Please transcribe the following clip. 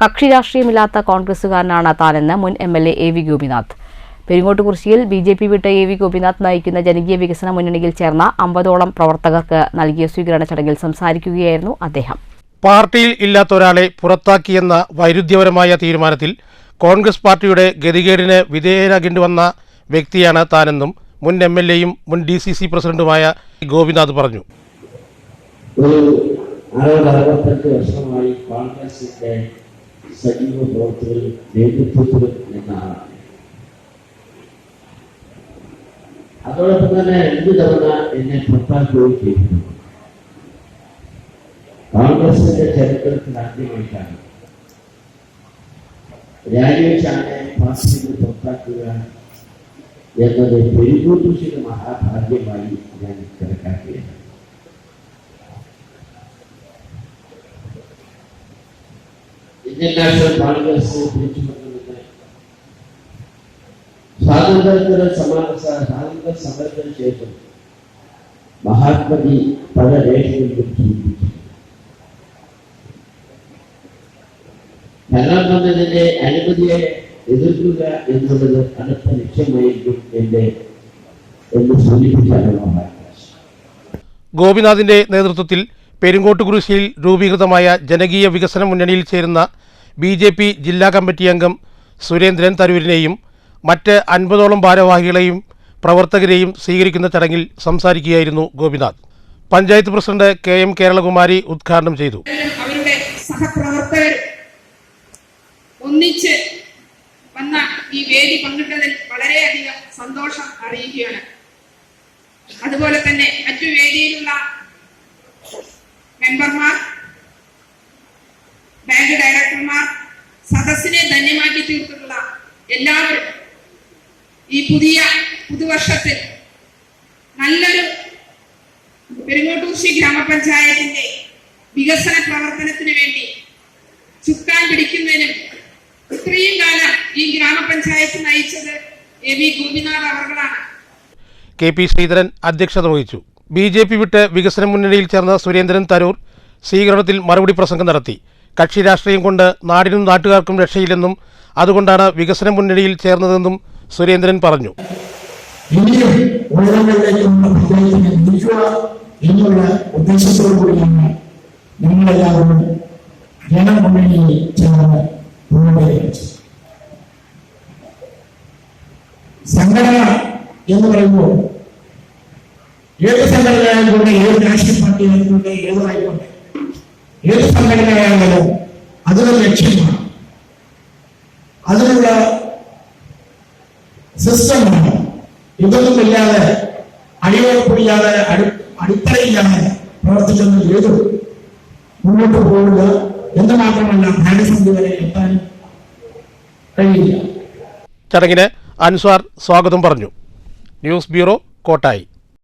കക്ഷി രാഷ്ട്രീയമില്ലാത്ത കോൺഗ്രസുകാരനാണ് താനെന്ന് മുൻ M L A A V Gopinath. പെരിങ്ങോട്ടുകുറിശ്ശിയിൽ B J P വിട്ട എ വി ഗോപിനാഥ് നയിക്കുന്ന ജനകീയ വികസന മുന്നണിയിൽ ചേർന്ന അമ്പതോളം പ്രവർത്തകർക്ക് നൽകിയ സ്വീകരണ ചടങ്ങിൽ സംസാരിക്കുകയായിരുന്നു അദ്ദേഹം. പാർട്ടിയിൽ ഇല്ലാത്ത ഒരാളെ പുറത്താക്കിയെന്ന വൈരുദ്ധ്യപരമായ തീരുമാനത്തിൽ കോൺഗ്രസ് പാർട്ടിയുടെ ഗതികേടിന് വിധേയനാകേണ്ടി വന്ന വ്യക്തിയാണ് താനെന്നും മുൻ എം എൽ എയും മുൻ ഡി സി സി പ്രസിഡന്റുമായ ഗോപിനാഥ് പറഞ്ഞു. ഒരു അറുപത് അറുപത്തെട്ട് വർഷമായി കോൺഗ്രസിന്റെ സജീവ പ്രവർത്തകരും നേതൃത്വത്തിലും നിന്ന ആളാണ് അതോടൊപ്പം തന്നെ രണ്ടു തവണ എന്നെ പുറത്താക്കുകയും ചെയ്തിരുന്നു. കോൺഗ്രസിന്റെ ചരിത്രത്തിൽ ആദ്യമായിട്ടാണ്. രാജിവെച്ചാണ് പാർട്ടിയിൽ നിന്ന് പുറത്താക്കുക എന്നത് പെരുകൂട്ടുശിയുടെ മഹാഭാഗ്യമായി ഞാൻ കണക്കാക്കിയത്. ഇന്ത്യൻ നാഷണൽ മഹാത്മജി പല രേഖകളിലും അനുമതിയെ എതിർക്കുക എന്നുള്ളത് അടുത്ത ലക്ഷ്യമായിരിക്കും എന്റെ എന്ന് സൂചിപ്പിച്ചാണ് മഹാത്മാജി ഗോപിനാഥിന്റെ നേതൃത്വത്തിൽ പെരുങ്കോട്ടുകുരിശിയിൽ രൂപീകൃതമായ ജനകീയ വികസന മുന്നണിയിൽ ചേരുന്ന ബി ജെ പി ജില്ലാ കമ്മിറ്റി അംഗം സുരേന്ദ്രൻ തരൂരിനെയും മറ്റ് അൻപതോളം ഭാരവാഹികളെയും പ്രവർത്തകരെയും സ്വീകരിക്കുന്ന ചടങ്ങിൽ സംസാരിക്കുകയായിരുന്നു Gopinath. Panchayat president K M Keralakumari ഉദ്ഘാടനം ചെയ്തു. അവരുടെ സഹപ്രവർത്തകർ ഒന്നിച്ച് വന്ന ഈ വേദി പങ്കിട്ടതിൽ വളരെയധികം സന്തോഷം അറിയിക്കുകയാണ്. അതുപോലെ തന്നെ മറ്റു മെമ്പർമാർ ബാങ്ക് ഡയറക്ടർമാർ സദസ്സിനെ ധന്യമാക്കി തീർത്തിട്ടുള്ള എല്ലാവരും ഈ പുതിയ പുതുവർഷത്തിൽ നല്ലൊരു പെരുങ്ങോട്ടൂർശി ഗ്രാമപഞ്ചായത്തിന്റെ വികസന പ്രവർത്തനത്തിന് വേണ്ടി ചുക്കാൻ പിടിക്കുന്നതിനും ഇത്രയും കാലം ഈ ഗ്രാമപഞ്ചായത്ത് നയിച്ചത് എ വി ഗോപിനാഥ് അവർകളാണ് കെ പി ശ്രീധരൻ അധ്യക്ഷത വഹിച്ചു. ബി ജെ പി വിട്ട് വികസന മുന്നണിയിൽ ചേർന്ന സുരേന്ദ്രൻ തരൂർ സ്വീകരണത്തിൽ മറുപടി പ്രസംഗം നടത്തി. കക്ഷി രാഷ്ട്രീയം കൊണ്ട് നാടിനും നാട്ടുകാർക്കും രക്ഷയില്ലെന്നും അതുകൊണ്ടാണ് വികസന മുന്നണിയിൽ ചേർന്നതെന്നും സുരേന്ദ്രൻ പറഞ്ഞു. സംഘടന എന്ന് പറയുമ്പോൾ ഏത് സംഘടനയായിക്കോട്ടെ ഏത് രാഷ്ട്രീയ പാർട്ടി ആയിക്കോട്ടെ. ഏതായിക്കോട്ടെ ഏത് സംഘടനയായാലും അതിനൊരു ലക്ഷ്യമാണ്. അതിനുള്ള സിസ്റ്റമാണ്. ഇതൊന്നുമില്ലാതെ അടിയോടൊപ്പില്ലാതെ അടി അടിത്തറയില്ലാതെ പ്രവർത്തിക്കുന്ന ഏത് മുന്നോട്ട് പോവുക എന്ന് മാത്രമല്ല വരെ എത്താൻ കഴിയില്ല. ചടങ്ങിന് അൻസ്വാർ സ്വാഗതം പറഞ്ഞു. News bureau Kottayi.